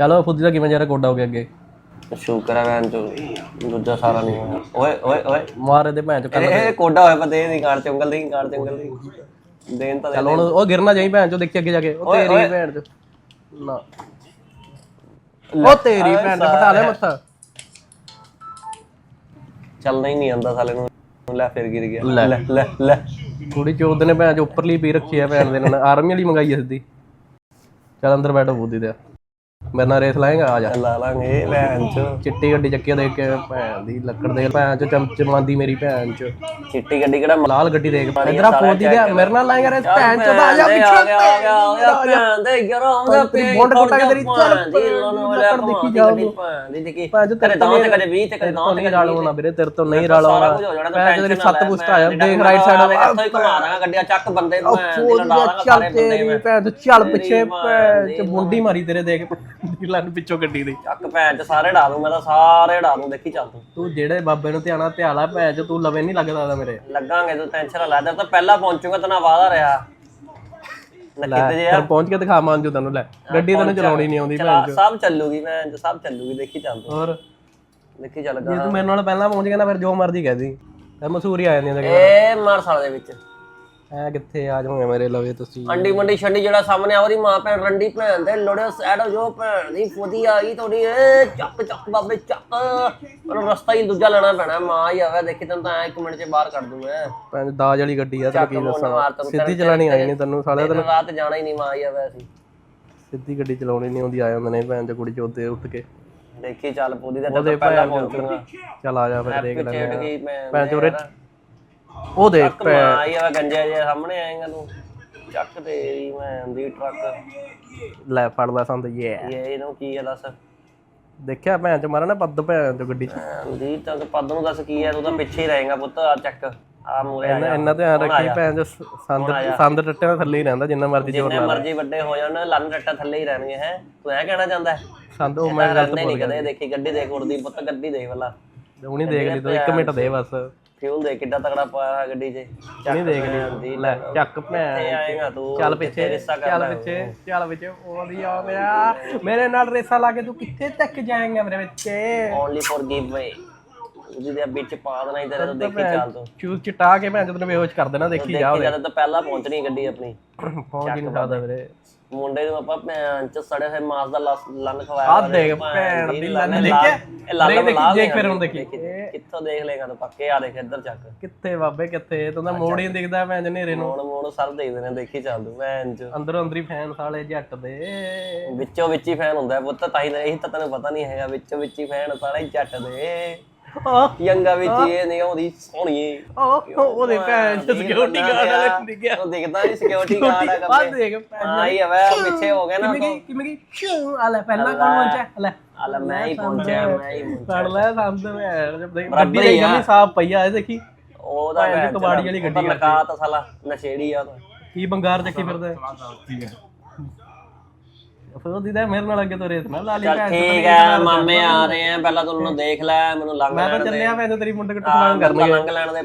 ਚਲੋ ਫੁੱਦੀ ਦਾ ਕਿਵੇਂ ਜਰਾ ਗੋਡਾ ਹੋ ਗਿਆ ਅੱਗੇ? ਸ਼ੁਕਰ ਹੈ ਵੈਨ ਚੋ ਦੂਜਾ ਸਾਰਾ ਨਹੀਂ ਹੋਇਆ। ਓਏ ਓਏ ਓਏ। ਮਾਰੇ ਦੇ ਭੈਣ ਚ ਇਹ ਇਹ ਕੋਡਾ ਹੋਇਆ ਪਤੇ ਦੀ ਗਾਲ ਚੁੰਗਲ ਦੀ ਗਾਲ ਚੁੰਗਲ ਦੀ। ਦੇਣ ਤਾਂ ਦੇ ਚਲ ਹੁਣ ਉਹ ਗਿਰਨਾ ਜਾਈ ਭੈਣ ਚੋ ਦੇਖੀ ਅੱਗੇ ਜਾ ਕੇ। ਉਹ ਤੇਰੀ ਭੈਣ ਚ ਨਾ। ਉਹ ਤੇਰੀ ਭੈਣ ਚ ਪਟਾ ਲੈ ਮੱਥਾ। ਚੱਲਣਾ ਹੀ ਨਹੀਂ ਆਂਦਾ ਸਾਲੇ ਨੂੰ। ਲੈ ਫਿਰ ਗਿਰ ਗਿਆ। ਲੈ। ਲੈ ਲੈ ਥੋੜੀ ਚੋਦ ਨੇ ਭੈਣ ਚ ਉੱਪਰਲੀ ਪੀ ਰੱਖੀ ਆ ਭੈਣ ਦੇ ਨਾਲ। ਆਰਮੀ ਵਾਲੀ ਮੰਗਾਈ ਐ ਸਿੱਧੀ। ਚੱਲ ਅੰਦਰ ਬੈਠੋ ਬੁੱਧੀ ਤੇ। ਮੇਰੇ ਨਾਲ ਰੇਸ ਲਾਏਗਾ ਆ ਜਾ। ਲਾ ਲਾਂਗੇ ਵੈਨ ਚ। ਚਿੱਟੀ ਗੱਡੀ ਚੱਕੀ ਆ ਦੇਖ ਕੇ ਭੈਣ ਦੀ ਲੱਕੜ ਦੇ ਭੈਣ ਚ ਚਮਚਮਾਂਦੀ ਮੇਰੀ ਭੈਣ ਚ। ਚਿੱਟੀ ਗੱਡੀ ਕਿਹੜਾ ਲਾਲ ਗੱਡੀ ਦੇਖ ਇਧਰ ਆ ਫੋਦੀ ਦੇ ਮੇਰੇ ਨਾਲ ਲਾਏਗਾ ਰੇਸ ਭੈਣ ਚ ਆ ਜਾ ਆ ਪਿੱਛੇ ਗਿਆ ਆ ਗਿਆ ਆ ਗਿਆ ਭੈਣ ਦੇ ਯਾਰ ਆਉਂਦਾ ਤੇਰੀ ਬੁੰਡ ਕੁੱਟਾ ਕੇ ਤੇਰੀ ਚੱਲ ਲੱਕੜ ਦੇਖੀ ਜਾਊਗੀ। ਭੈਣ ਦੀ ਦੇਖੀ। ਭੈਣ ਤੇਰੇ ਦਾਂ ਤੇ ਕਦੇ 20 ਤੇ ਕਦੇ ਦਾਂ ਤੋਂ ਰਲ ਹੋਣਾ ਵੀਰੇ ਤੇਰੇ ਤੋਂ ਨਹੀਂ ਰਲ ਹੋਣਾ ਭੈਣ ਤੇਰੀ ਸੱਤ ਪੁਸਤ ਆਇਆ ਦੇਖ ਰਾਈਟ ਸਾਈਡ ਇੱਥੋਂ ਹੀ ਘੁਮਾ ਦਾਂਗਾ ਗੱਡੀਆਂ ਚੱਕ ਬੰਦੇ ਨੂੰ ਭੈਣ ਚੱਲ ਮੈਂ ਭੈਣ ਚੱਲ ਪਿੱਛੇ ਭੈਣ ਚ ਮੁੰਡੀ ਮਾਰੀ ਤੇਰੇ ਦੇਖ ਲੱਨ ਪਿੱਛੋਂ ਗੱਡੀ ਦੀ। ਚੱਕ ਭੈਣ ਚ ਸਾਰੇ ਢਾ ਦੂੰ ਮੈਂ ਤਾਂ ਸਾਰੇ ਢਾ ਦੂੰ ਦੇਖੀ ਚੱਲ ਤੂੰ। ਤੂੰ ਜਿਹੜੇ ਬਾਬੇ ਨੂੰ ਧਿਆਣਾ ਧਿਆਲਾ ਭੈਣ ਚ ਤੂੰ ਲਵੇ ਨਹੀਂ ਲੱਗਦਾ ਉਹਦਾ ਮੇਰੇ। ਲੱਗਾਂਗੇ ਤੂੰ ਟੈਨਸ਼ਨ ਨਾ ਲੈ ਤੇ ਤਾਂ ਪਹਿਲਾਂ ਪਹੁੰਚੂਗਾ ਤਾਂ ਨਾ ਵਾਦਾ ਰਿਹਾ ਜੇ ਫਿਰ ਪਹੁੰਚ ਕੇ ਦਿਖਾ ਮਾਨ ਜੋ ਤੈਨੂੰ ਲੈ। ਗੱਡੀ ਤੈਨੂੰ ਚਲਾਉਣੀ ਨਹੀਂ ਆਉਂਦੀ ਭੈਣ ਚ। ਸਭ ਚੱਲੂਗੀ ਭੈਣ ਚ ਸਭ ਚੱਲੂਗੀ ਦੇਖੀ ਚੱਲ ਤੂੰ। ਹੋਰ? ਦੇਖੀ ਚੱਲ ਜੇ ਤੂੰ ਮੇਰੇ ਨਾਲ ਪਹਿਲਾਂ ਪਹੁੰਚ ਗਿਆ ਨਾ ਫਿਰ ਜੋ ਮਰਜ਼ੀ ਕਹਿ ਦੀ। ਤੇ ਮਸੂਰੀ ਆ ਜਾਂਦੀ ਹੈ ਏ ਮਾਰ ਸਾਲ ਦੇ ਵਿੱਚ। ਐ ਕਿੱਥੇ ਆ ਜਾਓਗੇ ਮੇਰੇ ਲਵੇ ਤੁਸੀਂ? ਅੰਡੀ ਮੰਡੀ ਛੰਡੀ ਜਿਹੜਾ ਸਾਹਮਣੇ ਆ ਉਹਦੀ ਮਾਂ ਭੈਣ ਰੰਡੀ ਭੈਣ ਦੇ ਲੋੜੇ ਸੈਡ ਜੋ ਭੈਣ ਦੀ ਫੋਦੀ ਆ ਗਈ ਤੁਹਾਡੀ ਏ ਚੱਕ ਚੱਕ ਬਾਬੇ ਚੱਕ। ਉਹਨੂੰ ਰਸਤਾ ਹੀ ਦੂਜਾ ਲੈਣਾ ਪੈਣਾ ਮਾਂ ਹੀ ਆਵੇ ਦੇਖੀ ਤੈਨੂੰ ਤਾਂ ਐਂ ਇੱਕ ਮਿੰਟ 'ਚ ਬਾਹਰ ਕੱਢ ਦੂੰ ਮੈਂ। ਭੈਣ ਦਾਜ ਵਾਲੀ ਗੱਡੀ ਆ ਤੈਨੂੰ ਕੀ ਦੱਸਾਂ? ਤੈਨੂੰ ਸਿੱਧੀ ਚਲਾਣੀ ਆਈ ਨਹੀਂ ਤੈਨੂੰ ਸਾਲਿਆ ਦਿਨ ਰਾਤ ਜਾਣਾ ਹੀ ਨਹੀਂ ਮਾਂ ਹੀ ਆਵੇ ਅਸੀਂ। ਸਿੱਧੀ ਗੱਡੀ ਚਲਾਉਣੀ ਨਹੀਂ ਆਉਂਦੀ ਆ ਜਾਂਦੇ ਨੇ ਭੈਣ ਚ ਕੁੜੀ ਚੋਦੇ ਉੱਠ ਕੇ। ਦੇਖੀ ਚੱਲ ਪੋਦੀ ਦਾ ਤਾਂ ਪਹਿਲਾਂ ਚੱਲ ਆ ਜਾ ਫਿਰ ਦੇਖ ਲੈ ਚੇੜ ਗਈ ਮੈਂ ਭੈਣ ਚੋਰੇ ਉਹ ਦੇਖ ਮਾਂ ਹੀ ਆਵੇ ਗੰਜੇ ਜੇ ਸਾਹਮਣੇ ਆਏਗਾ ਤੂੰ ਚੱਕ ਤੇਰੀ ਮੈਂ ਦੀ ਟਰੱਕ। ਲੈ ਫੜ ਲੈ ਸੰਦ ਯੇ ਇਹ ਇਹਨੂੰ ਕੀ ਆ ਦੱਸ? ਦੇਖਿਆ ਭੈਣ ਚ ਮਾਰਾ ਨਾ ਪੱਦ ਭੈਣ ਚ ਗੱਡੀ ਚ। ਦੀ ਤਾਂ ਪੱਦ ਨੂੰ ਦੱਸ ਕੀ ਹੈ ਤੂੰ ਤਾਂ ਪਿੱਛੇ ਹੀ ਰਹੇਗਾ ਪੁੱਤ ਆ ਚੱਕ। ਆ ਮੂਰੇ ਆ ਜਾ। ਇੰਨਾ ਧਿਆਨ ਰੱਖੀ ਭੈਣ ਚ ਸੰਦ ਸੰਦ ਟੱਟਿਆਂ ਥੱਲੇ ਹੀ ਰਹਿੰਦਾ ਜਿੰਨਾ ਮਰਜ਼ੀ ਜ਼ੋਰ ਜਿੰਨੇ ਮਰਜ਼ੀ ਵੱਡੇ ਹੋ ਜਾਣ ਲੰਨ ਰੱਟਾ ਥੱਲੇ ਹੀ ਰਹਿਣਗੇ ਹੈ। ਤੂੰ ਇਹ ਕਹਿਣਾ ਚਾਹੁੰਦਾ ਸੰਦ ਉਹ ਮੈਂ ਰਹਿੰਦੇ ਨਹੀਂ ਕਦੇ ਦੇਖੀ ਗੱਡੀ ਦੇਖ ਉੜਦੀ ਪੁੱਤ ਗੱਡੀ ਦੇਖ ਪਹਿਲਾਂ ਹੁਣੀ ਦੇਖ ਲਈ ਤੂੰ 1 ਮਿੰਟ ਦੇ ਬਸ। ਫਿਊਲ ਦੇ ਕਿੱਡਾ ਤਗੜਾ ਪਾਇਆ ਗੱਡੀ 'ਚ। ਹੁਣੀ ਦੇਖ ਲਈ। ਲੈ ਚੱਕ ਭੈਣ। ਆਏਗਾ ਤੂੰ ਚੱਲ ਪਿੱਛੇ ਚੱਲ ਪਿੱਛੇ ਚੱਲ ਪਿੱਛੇ ਉਹਦੀ ਆ ਮੇਰੇ ਨਾਲ ਰੇਸਾ ਲਾ ਕੇ ਤੂੰ ਕਿੱਥੇ ਤੱਕ ਜਾਏਂਗਾ ਮੇਰੇ ਬੱਚੇ ਓਨਲੀ ਫॉर ਗਿਵ ਵੇ ਉਹਦੀ ਦੇ ਵਿੱਚ ਪਾ ਦੇਣਾ ਹੀ ਤੇਰੇ ਤੋਂ ਦੇਖੀ ਚੱਲ ਤੂੰ। ਚੂਸ ਚਟਾ ਕੇ ਭੈਣ ਜਦੋਂ ਬੇਹੋਸ਼ ਕਰ ਦੇਣਾ ਦੇਖੀ ਜਾ ਦੇਖੀ ਜਦ ਤਾਂ ਪਹਿਲਾਂ ਪਹੁੰਚਣੀ ਗੱਡੀ ਆਪਣੀ। ਪਹੁੰਚ ਹੀ ਨਹੀਂ ਸਕਦਾ ਵੀਰੇ। ਮੁੰਡੇ ਨੂੰ ਆਪਾਂ ਭੈਣ ਚ ਸੜੇ ਹੋਏ ਮਾਸ ਦਾ ਲੰਨ ਖਵਾਇਆ ਆ ਦੇਖ ਭੈਣ ਦੀ ਲੰਨ ਦੇਖਿਆ ਇਹ ਲੰਨ ਦੇਖ ਫਿਰ ਹੁਣ ਦੇਖੀ। ਕਿੱਥੋਂ ਦੇਖ ਲੇਗਾ ਤੂੰ? ਪੱਕੇ ਆ ਦੇਖ ਇੱਧਰ ਚੱਕ। ਕਿੱਥੇ ਬਾਬੇ ਕਿੱਥੇ? ਤੂੰ ਤਾਂ ਮੋੜ ਹੀ ਦਿਖਦਾ ਭੈਣ ਜਨੇਰੇ ਨੂੰ। ਮੋੜ ਮੋੜ ਸਰ ਦੇਖਦੇ ਨੇ ਦੇਖੀ ਚੱਲ ਤੂੰ ਭੈਣ ਚ। ਅੰਦਰੋਂ ਅੰਦਰੀ ਫੈਨ ਸਾਲੇ ਜੱਟ ਦੇ। ਵਿੱਚੋਂ ਵਿੱਚ ਹੀ ਫੈਨ ਹੁੰਦਾ ਪੁੱਤ ਤਾਂ ਹੀ ਇਹੀ ਤਾਂ ਤੈਨੂੰ ਪਤਾ ਨਹੀਂ ਹੈਗਾ ਵਿੱਚੋਂ ਵਿੱਚ ਹੀ ਫੈਨ ਸਾਲੇ ਜੱਟ ਦੇ। ਆਹ, ਯੰਗਾ ਵਿੱਚ ਹੀ ਇਹ ਨਹੀਂ ਆਉਂਦੀ ਸੋਹਣੀ ਆਹ, ਉਹਦੇ ਭੈਣ ਚ ਸਿਕਿਉਰਿਟੀ ਗਾਰਡ ਵਾਲੇ ਦਿਖਿਆ ਉਹ ਦਿਖਦਾ ਨਹੀਂ ਸਿਕਿਉਰਿਟੀ ਗਾਰਡ ਆ ਆ ਕਰਦੇ ਦੇਖ ਭੈਣ ਹਾਂ ਹੀ ਆਵੇ ਪਿੱਛੇ ਹੋ ਗਿਆ ਨਾ ਕਿਵੇਂ ਗਈ ਕਿਵੇਂ ਗਈ? ਸ਼ੂ ਆ ਲੈ ਪਹਿਲਾਂ ਕੌਣ ਪਹੁੰਚਿਆ? ਲੈ। ਆ ਲੈ ਮੈਂ ਹੀ ਪਹੁੰਚਿਆ ਮੈਂ ਹੀ ਪਹੁੰਚਿਆ। ਫੜ ਲੈ ਜਦ ਦੇਖ ਗੱਡੀ ਦੇ ਜਮੀ ਸਾਫ਼ ਪਈ ਆ ਇਹ ਦੇਖੀ। ਉਹਦਾ ਕਬਾੜੀ ਵਾਲੀ ਗੱਡੀ ਲਗਾ ਤਾਂ ਸਾਲਾ ਨਸ਼ੇੜੀ ਆ ਤਾਂ। ਕੀ ਬੰਗਾਰ ਚੱਕੀ ਫਿਰਦਾ ਫਿਰ ਉਹਦੀ ਤਾਂ ਮੇਰੇ ਨਾਲ ਅੱਗੇ ਤੋਂ ਰੇਤ ਨਾ ਲਾ ਲਈ ਚੱਲ ਠੀਕ ਹੈ ਮਾਮੇ ਆ ਰਹੇ ਆ ਪਹਿਲਾਂ ਤੂੰ ਉਹਨੂੰ ਦੇਖ ਲੈ ਮੈਨੂੰ ਲੰਘ ਮੈਂ ਤਾਂ ਲੈਣ ਦੇ। ਚੱਲਿਆ ਮੈਂ ਤਾਂ ਤੇਰੀ ਮੁੰਡੇ ਕਟਵਾਉਣ ਲੰਘ ਲੈਣ ਦੇ।